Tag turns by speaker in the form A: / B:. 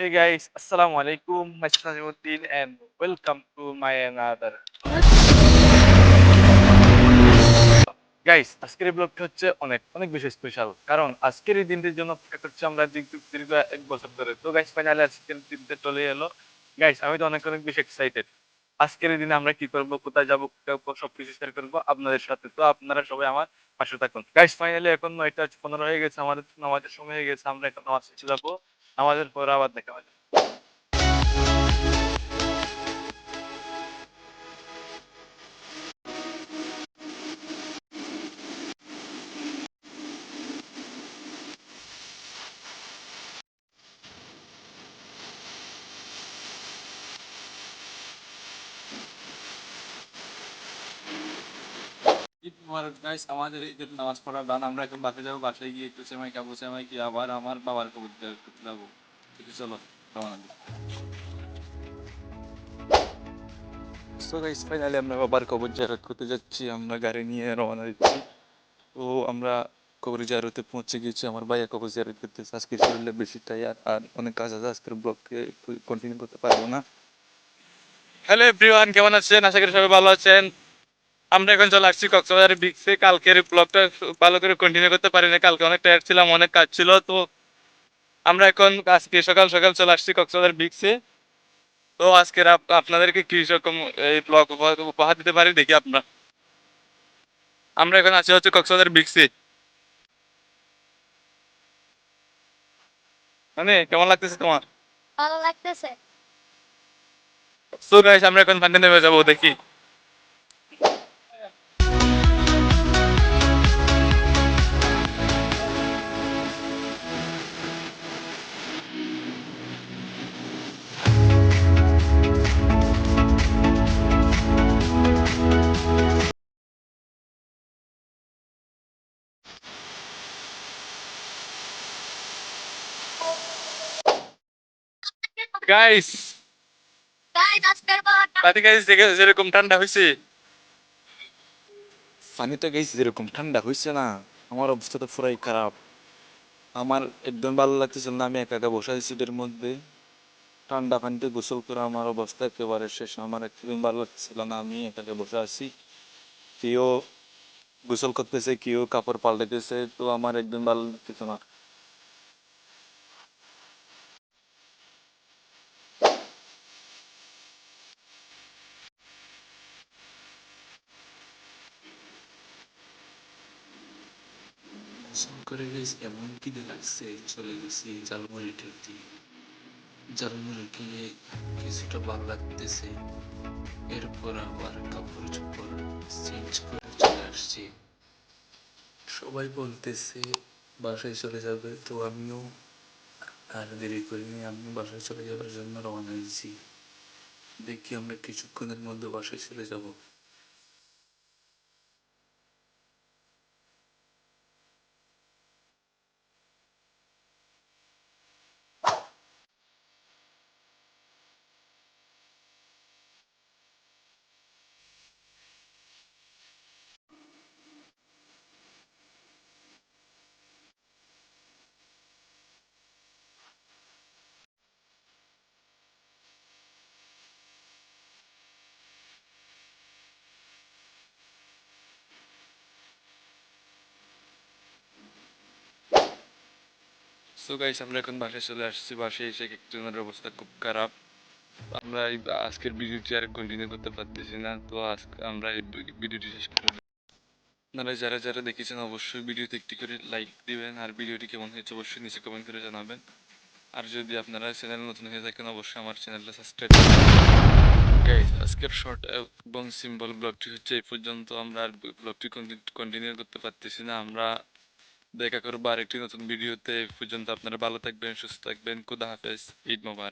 A: Hey guys, Assalamu alaikum. Myself Najimuddin and welcome to my another. Guys আজকের এই হচ্ছে অনেক অনেক বেশি স্পেশাল কারণ আজকের এই দিনটির জন্য অপেক্ষা করছি আমরা দীর্ঘ এক বছর ধরে। তো গাইস ফাইনালি আজকের দিনটা চলে এলো। গাইস আমি তো অনেক অনেক বেশি এক্সাইটেড আজকের দিনে আমরা কি করব কোথায় যাব যাব সবকিছু শেয়ার করব আপনাদের সাথে। তো আপনারা সবাই আমার পাশে থাকুন। গাইস ফাইনালি এখন নয়টা পনেরো হয়ে গেছে আমাদের নামাজের সময় হয়ে গেছে আমরা এখন নামাজ যাব। নামাজের পর আবার দেখা হবে। ঈদ মোবারক গাইস আমাদের ঈদের নামাজ পড়া দান, আমরা এখন বাসে যাব, বাসায় গিয়ে একটু সেমাই খাব, সেমাই কি আবার আমার বাবার করতে যাব। চলো, রওনা সো গাইস ফাইনালি আমরা বাবার কবর জিয়ারত করতে যাচ্ছি, আমরা গাড়ি নিয়ে রওনা দিচ্ছি। তো আমরা কবর জিয়ারতে পৌঁছে গেছি আমার ভাইয়া কবর জিয়ারত করতেছে। আজকে শরীরে বেশি টায়ার আর অনেক কাজ আছে, আজকের ব্লগকে কন্টিনিউ করতে পারব না। হ্যালো এভরিওয়ান কেমন আছেন? আশা করি সবাই ভালো আছেন। আমরা এখন চলে আসছি কক্সবাজারের বিচে কালকের ব্লগটা ভালো করে কন্টিনিউ করতে পারি না কালকে অনেক টায়ার ছিলাম অনেক কাজ ছিল তো আমরা এখন আজকে সকাল সকাল চলে আসছি কক্সবাজার বিচে তো আজকের আপনাদেরকে কি রকম এই ব্লগ উপহার দিতে পারি দেখি আপনার। আমরা এখন আছি হচ্ছে কক্সবাজার বিচে মানে কেমন লাগতেছে তোমার?
B: ভালো লাগতেছে।
A: সো গাইস আমরা এখন ফান্ডে নেমে যাব দেখি। গাইস
B: গাইস আজকের বারটা
A: পাতি গাইস যেরকম ঠান্ডা হয়েছে পানিটা গাইস যেরকম ঠান্ডা হয়েছে না আমার অবস্থা তো পুরাই খারাপ। আমার একদম ভালো লাগতেছিল না আমি একা একা বসে আছি সিটের মধ্যে। ঠান্ডা পানিতে গোসল করে আমার অবস্থা একেবারে শেষ আমার একদম ভালো লাগতেছিল না আমি একা একা বসে আছি। কেউ গোসল করতেছে কেউ কাপড় পাল্টাইতেছে তো আমার একদম ভালো লাগতেছে না।
C: গোসল করে গেছি এমন খিদে লাগছে, চলে গেছি জালমুড়ি ঠেলতে জালমুড়ি খেয়ে কিছুটা ভালো লাগতেছে। এরপর আবার কাপড় চোপড় চেঞ্জ করে চলে আসছি। সবাই বলতেছে, বাসায় চলে যাবে, তো আমিও আর দেরি করিনি আমি বাসায় চলে যাবার জন্য রওনা দিয়েছি দেখি আমরা কিছুক্ষণের মধ্যে বাসায় চলে যাব।
A: সো গাইস, আমরা এখন বাসায় চলে আসছি। বাসায় এসে একজনের অবস্থা খুব খারাপ। আমরা এই আজকের ভিডিওটি আর কন্টিনিউ করতে পারতেছি না, তো আজকে আমরা এই ভিডিওটি শেষ করে আপনারা যারা যারা দেখেছেন, অবশ্যই ভিডিওতে একটি করে লাইক দিবেন, আর ভিডিওটি কেমন হয়েছে অবশ্যই নিচে কমেন্ট করে জানাবেন। আর যদি আপনারা চ্যানেল নতুন হয়ে থাকেন, অবশ্যই আমার চ্যানেলটা সাবস্ক্রাইব গাইস আজকের শর্ট এবং সিম্পল ব্লগটি হচ্ছে এই পর্যন্ত। আমরা আর ব্লগটি কন্টিনিউ করতে পারতেছি না। আমরা দেখা করব আরেকটি নতুন ভিডিওতে। পর্যন্ত আপনারা ভালো থাকবেন, সুস্থ থাকবেন। খুদা হাফেজ। ঈদ মোবারক।